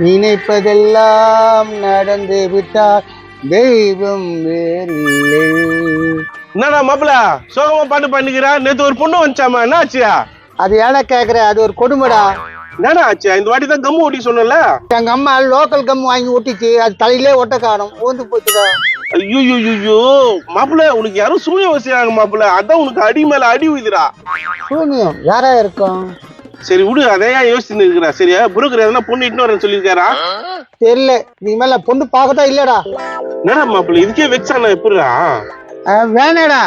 நினைப்பதெல்லாம் நடந்து விட்டால் தெய்வம் வேறில்லை. என்னடா மாப்பிள? சோகமா பாட்டு பண்ணிக்கிறா நேத்து ஒரு பொண்ணு வந்துச்சாமா என்ன ஆச்சியா அது ஏடா கேக்குற? அது ஒரு கொடுமைடா. என்னடா ஆச்சியா இந்த வாட்டி தான் கம்மு ஓட்டி சொன்னல எங்க அம்மா லோக்கல் கம் வாங்கி ஒட்டிச்சு அது தலையிலே ஒட்ட காணும். ஊந்து போச்சுடா. ஐயோ ஐயோ மாப்பிள உனக்கு யாரும் சூனிய வசியாங்க மாப்பிள. அதான் உனக்கு அடி மேல அடி உயுதுடா. சூனியம்? யாரா இருக்கும்? சரி விடு அதே ஏன் யோசிச்சுன்னு இருக்கிறா. சரியா புரோக்கர் எதனா பொண்ணு இட்டு வரேன்னு சொல்லியிருக்காரா? தெரியல. நீ மேல பொண்ணு பார்க்கதா இல்லடா. என்னடா மாப்பிள இதுக்கே வெக்ஸ் ஆனா எப்படிடா வேணாடா.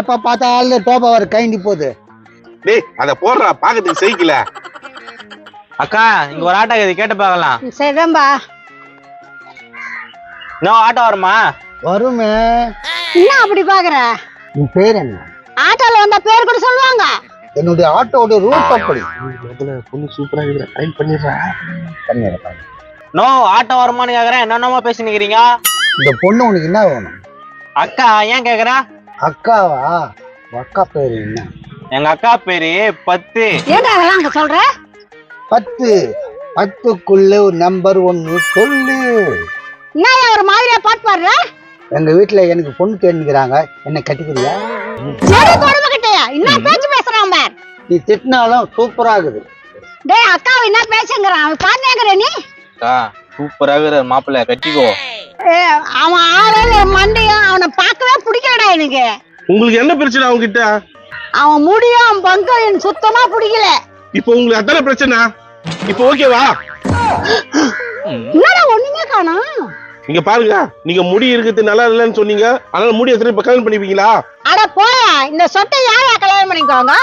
எப்ப பார்த்தாலும் டோபா வர கைண்டி போகுது. டேய் அத போடுறா பாக்கிறதுக்கு சைக்கிள அக்கா இங்க ஒரு ஆட்டோ இது கேட்டு பார்க்கலாம். சரிதான்பா. இன்னும் ஆட்டோ வருமா? வருமே. என்ன அப்படி பாக்குற உன் பேர் என்ன? ஆட்டோல வந்தா பேர் கூட சொல்லுவாங்க. என்னுடைய ஆட்டோட ரூட் அப்படி பொண்ணு சூப்பரா இருக்கிற டைம் பண்ணிடுறா. கண்ணீரை பாரு. நோ ஆட்டோ வருமான்னு கேக்குறேன். என்னென்னமோ பேசி நிக்கிறீங்க இந்த பொண்ணு உனக்கு என்ன வேணும்? அக்கா ஏன் கேக்குறா? அக்காவா? அக்கா பேரு என்ன? எங்க அக்கா பேரு பத்து. அங்க சொல்ற? பத்து. பத்துக்குள்ள ஒரு நம்பர் ஒன்னு சொல்லு. என்ன ஒரு மாதிரியா பாட்டு பாடுற? எங்க வீட்டுல எனக்கு பொண்ணு தேடிக்கிறாங்க என்ன கட்டிக்கிறியா? என்ன பேச்சு நீ திட்டினாலும் சூப்பரா இருக்குது டேய் அக்காவை என்ன பேசுங்கிறான்? அவன் பாருங்கிற நீ. அக்கா சூப்பரா இருக்கிற மாப்பிள்ள கட்டிக்கோ. ஏ, அவன் ஆளு மண்டையும் அவனை பார்க்கவே பிடிக்கலடா எனக்கு. உங்களுக்கு என்ன பிரச்சனை அவங்க கிட்ட அவன் முடியும் அவன் பங்கம் எனக்கு சுத்தமா பிடிக்கல. இப்போ உங்களுக்கு அதான பிரச்சனை? இப்போ ஓகேவா இங்க பாருங்க நீங்க முடி இருக்குது நல்லா இல்லைன்னு சொன்னீங்க. அதனால முடி எத்தனை இப்ப கல்யாணம் பண்ணிப்பீங்களா? அட போயா இந்த சொட்டை யாரா கல்யாணம் பண்ணிக்கோங்க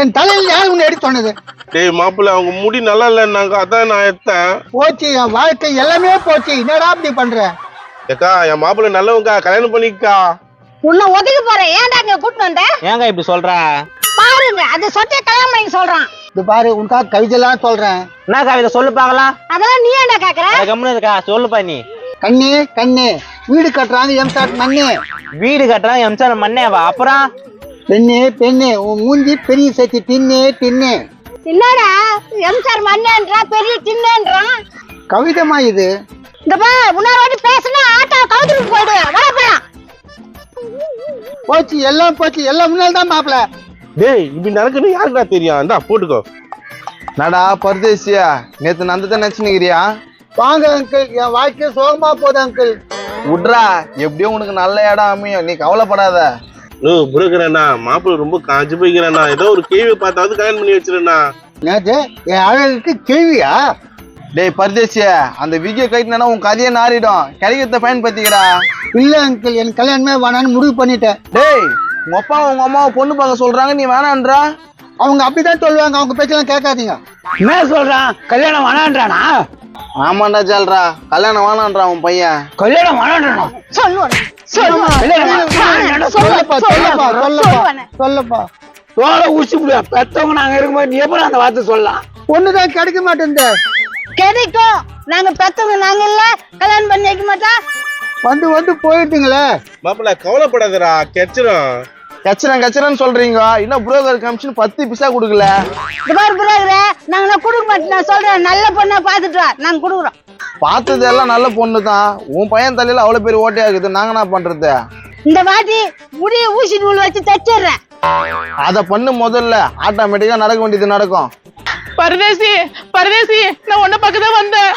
என் தலையில யார் உன்னை எடுத்து சொன்னது? டேய் மாப்பிள்ள அவங்க முடி நல்லா இல்லைன்னாங்க அதான் நான் எடுத்தேன். போச்சு என் வாழ்க்கை எல்லாமே போச்சு. என்னடா அப்படி பண்ற? ஏக்கா என் மாப்பிள்ள நல்லவங்க கல்யாணம் பண்ணிக்கா. உன்னை ஒதுக்கி போறேன். ஏன்டா இங்க கூட்டு வந்த? ஏங்க இப்படி சொல்ற? பாருங்க அந்த சொட்டை கல்யாணம் பண்ணிக்க சொல்றான். இது பாரு உனக்காக கவிதைலாம் சொல்றேன். என்ன கவிதை? சொல்லு பார்க்கலாம். அதெல்லாம் நீ என்ன கேக்குற? அட கம்முனு இருக்கா? சொல்லுப்பா நீ. கண்ணே கண்ணே. வீடு கட்டுறாங்க எம் சாட் மண்ணே. வீடு கட்டுறான் எம்சார் மண்ணேவா அப்புறம்? பெண்ணே பெண்ணே. உன் மூஞ்சி பெரிய சேர்த்து தின்னே தின்னே என்னடா? எம்சார் மண்ணேன்றா பெரிய சின்னன்றான் கவிதைமா இது. இந்த பா முன்னாடி வாட்டி பேசுனா ஆட்டோ கவுத்துட்டு போயிடுவேன். வரப்போலாம் போச்சு எல்லாம் போச்சு. எல்லாம் முன்னாள் தான் மாப்பிள. டேய் இப்படி நடக்குன்னு யாருக்கா தெரியும்? இந்தா போட்டுக்கோ. நடா பரதேசியா? நேத்து நந்தத்தை நினைச்சுனுக்கிறியா வாங்க அங்கிள் என் வாழ்க்கை சோகமா போகுது அங்கிள் விட்றா எப்படியும் உனக்கு நல்ல இடம் அமையும். நீ கவலைப்படாத. நோ புரோக்கரண்ணா மாப்பிள்ள ரொம்ப காஞ்சு போய்க்கிறேண்ணா. ஏதோ ஒரு கேள்வி பார்த்தாவது கல்யாணம் பண்ணி வச்சிருண்ணா. நேத்து என் அழகுக்கு கேள்வியா? டேய் பரதேசியா அந்த விஜய கைட்டினா உன் கதையை நாறிடும். கிடைக்கிறத பயன்படுத்திக்கிறா. இல்ல அங்கிள் எனக்கு கல்யாணமே வேணான்னு முடிவு பண்ணிட்டேன். டேய் உங்க அப்பா உங்க அம்மாவை பொண்ணு பார்க்க சொல்றாங்க நீ வேணான்றா? அவங்க அப்படிதான் சொல்லுவாங்க அவங்க பேச்செல்லாம் கேட்காதீங்க. என்ன சொல்றான்? கல்யாணம் வேணான்றானா? ஆமாண்டா ஜால்ரா கல்யாணம் வேணான்றா உன் பையன். கல்யாணம் வேணான்றானா? சொல்லுவானே சொல்லப்பா தோலை உச்சி முடியா பெத்தவங்க நாங்க இருக்கும்போது நீ எப்படி அந்த வார்த்தை சொல்லலாம்? பொண்ணுதான் கிடைக்க மாட்டேங்குது கிடைக்கும். நாங்க பெத்தவங்க நாங்க இல்ல. கல்யாணம் பண்ணி வைக்க மாட்டா வந்து வந்து போயிடுங்களே மாப்பிள்ள கவலைப்படாதடா கெச்சிரும். கச்சரன் கச்சரன்னு சொல்றீங்க. இன்னும் புரோக்கர் கமிஷன் பத்து பிசா கொடுக்கல? இந்த மாதிரி புரோகிற நாங்க நான் கொடுக்க மாட்டோம். நான் சொல்றேன் நல்ல பொண்ணா பாத்துட்டு வா. நாங்க கொடுக்குறோம். பார்த்தது எல்லாம் நல்ல பொண்ணு தான் உன் பையன் தலையில அவ்வளவு பேர் ஓட்டையா இருக்குது. நாங்க என்ன பண்றது? இந்த வாட்டி முடிய ஊசி நூல் வச்சு தச்சிடுறேன். அத பண்ணு முதல்ல. ஆட்டோமேட்டிக்கா நடக்க வேண்டியது நடக்கும். பரதேசி பரதேசி நான் உன்னை பக்கம் தான் வந்தேன்.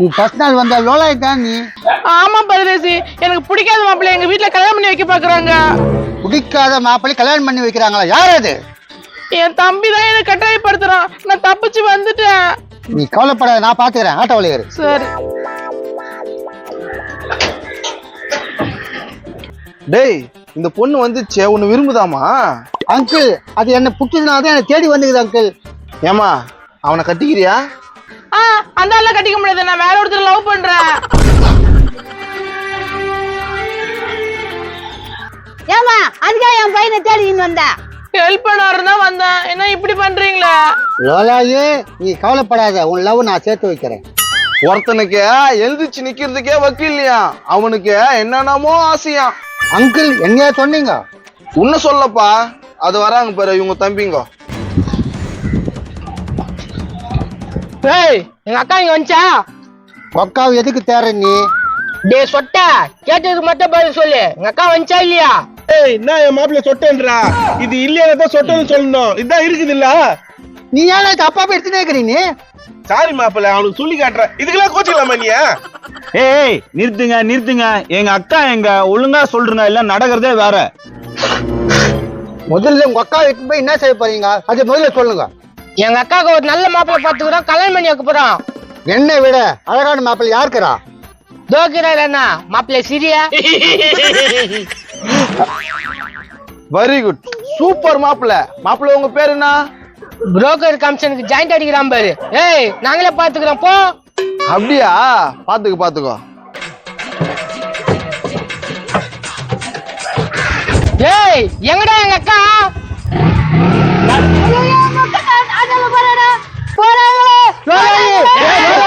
நீ ஃபர்ஸ்ட் நாள் வந்த லோலாய் தான் நீ. ஆமா பரதேசி எனக்கு பிடிக்காத மாப்பிள்ளை எங்க வீட்டுல கல்யாணம் பண்ணி வைக்க பாக்குறாங்க. பிடிக்காத மாப்பிள்ளை கல்யாணம் பண்ணி வைக்கிறாங்களா? யார் அது? என் தம்பி தான் என்ன கட்டாயப்படுத்துறான். நான் தப்பிச்சு வந்துட்டேன். நீ கவலைப்படாத நான் பாத்துக்கிறேன். ஆட்டோவில் ஏறு சரி. டேய் இந்த பொண்ணு வந்துச்சே உன்னை விரும்புதாமா? அங்கிள் அது என்ன பிடிச்சதுனால தான் என்னை தேடி வந்துக்குது அங்கிள். ஏமா அவனை கட்டிக்கிறியா? ஆ அந்த ஆள கட்டிக்க முடியாது. அதுக்காக என் பையனை தேடின்னு வந்த? ஹெல்ப் பண்ணாருன்னு தான் வந்தேன். என்ன இப்படி பண்றீங்களே? லோலாயே நீ கவலைப்படாத. உன் லவ் நான் சேர்த்து வைக்கிறேன். ஒருத்தனுக்கு எழுதிச்சு நிக்கிறதுக்கே வக்கீல்லையா அவனுக்கு என்னென்னமோ ஆசையாம் அங்கிள் எங்கேயா சொன்னீங்க? உன்ன சொல்லப்பா. அது வராங்க பாரு இவங்க தம்பிங்க. ஏய் எங்க அக்கா இங்க வந்துச்சா? அக்காவை எதுக்கு தேற நீ? டே சொட்ட. கேட்டதுக்கு மட்டும் பதில் சொல்லு. எங்க அக்கா வந்துச்சா இல்லையா? ஏய் என்ன என் மாப்பிள்ள சொட்டேன்றா? இது இல்லையா சொட்டேன்னு சொல்லணும். இதான் இருக்குது இல்ல நீ ஏன் தப்பா எடுத்துனே இருக்கிறீ நீ? சாரி மாப்பிள்ள அவனுக்கு சொல்லி காட்டுறேன். இதுக்கெல்லாம் கோச்சிக்கலாமா நீ? ஏய் நிறுத்துங்க நிறுத்துங்க. எங்க அக்கா எங்க ஒழுங்கா சொல்றீங்க இல்ல நடக்கிறதே வேற. முதல்ல உங்க அக்கா எடுத்து போய் என்ன செய்ய போறீங்க? அது முதல்ல சொல்லுங்க. எங்க அக்காவுக்கு ஒரு நல்ல மாப்பிள்ளை பாத்துக்கிறோம் கல்யாணம் பண்ணி வைக்க போறோம். என்னை விட அழகான மாப்பிள்ளை யாருக்குறா தோக்கிறார் என்ன மாப்பிள்ளை சிரியா? வெரி குட் சூப்பர் மாப்பிள்ள. மாப்பிள்ள உங்க பேர் என்ன? புரோக்கர் கமிஷனுக்கு ஜாயிண்ட் அடிக்கிறான் பாரு. ஏய் நாங்களே பாத்துக்கிறோம் போ. அப்படியா? பாத்துக்கோ பாத்துக்கோ ஏய் எங்கடா எங்க அக்கா? ஏய்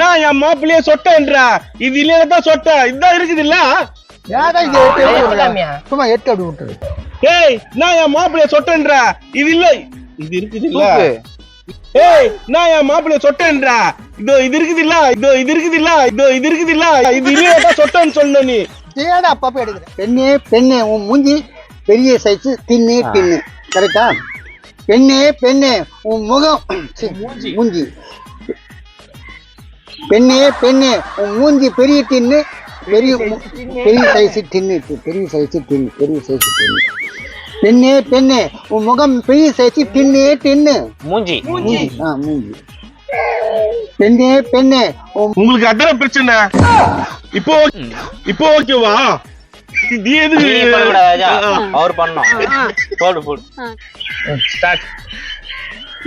நான் என் மாப்பிள்ளைய சொட்டேன்றா. இது இல்லையா தான் சொட்ட இதான் இருக்குது இல்ல ஏடா இது. சொல்லாமையா? சும்மா எடுத்து அப்படி விட்டுரு. ஏய் நான் என் மாப்பிள்ளைய சொட்டேன்றா. இது இல்ல. இது இருக்குது இல்ல தூக்கு. ஏய் நான் என் மாப்பிள்ளைய சொட்டேன்றா. இதோ இது இருக்குது இல்ல இதோ இது இருக்குது இல்ல இதோ இது இருக்குது இல்ல இது இல்லையா தான் சொட்டேன்னு சொல்லணும் நீ. ஏடா அப்பா போய் எடுக்கிற? பெண்ணே பெண்ணே உன் மூஞ்சி பெரிய சைஸ் தின்னு தின்னு கரெக்டா பெண்ணே பெண்ணே உன் முகம் சி, மூஞ்சி. பெண்ணே பெண்ணே உன் மூஞ்சி பெரிய தின்னு பெரிய பெரிய சைஸ் தின்னு தி- பெரிய சைஸ் தின்னு பெரிய சைஸ் தின்னு பெண்ணே பெண்ணே உன் முகம் பெரிய சைஸ் தின்னு தின்னு மூஞ்சி. மூஞ்சி. ஆ மூஞ்சி. பெண்ணே பெண்ணே உங்களுக்கு அதான பிரச்சனை? இப்போ இப்போ ஓகேவா? நீ எது. அவர் பண்ணோம் போடு போடு.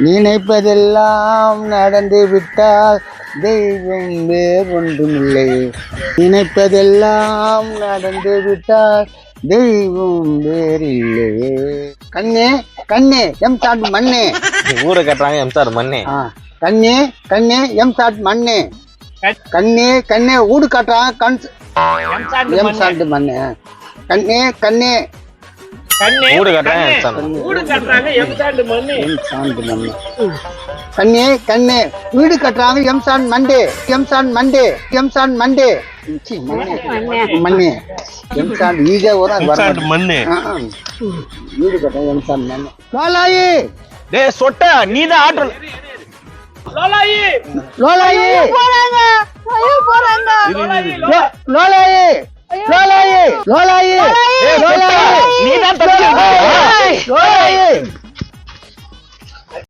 நினைப்பதெல்லாம் நடந்து விட்டால் தெய்வம் வேறொன்றுமில்லை. நினைப்பதெல்லாம் நடந்து விட்டால் தெய்வம் வேறில்லை. கண்ணே கண்ணே எம் சாட் மண்ணே. ஊரை கட்டுறாங்க எம்சார் மண்ணே. ஆ, கண்ணே கண்ணே எம் சாட் மண்ணே. கண்ணே கண்ணே ஊடு காட்டுறான் கண் எம் சாட் மண்ணே. கண்ணே கண்ணே. ஊடு கட்டுறாங்க எம்சார் எம் சாண்டு மண்ணே. கண்ணே கண்ணே. வீடு கட்டுறாங்க எம்சான் மண்டே எம்சான் மண்டே எம்சான் மண்டே. மண்ணே. எம்சான் ஈஸியா வரும் மண்ணு. வீடு கட்டுறாங்க எம்சான் மண்ணே. லோலாயி! டேய் சொட்ட நீ தான் ஆற்றல் லோலாயி! போறாங்க. ஐயோ போறாங்க. லோலாயி லோலாயி! லோலாயி! லோலாயி! நீ தான் தப்பு லோலாயி!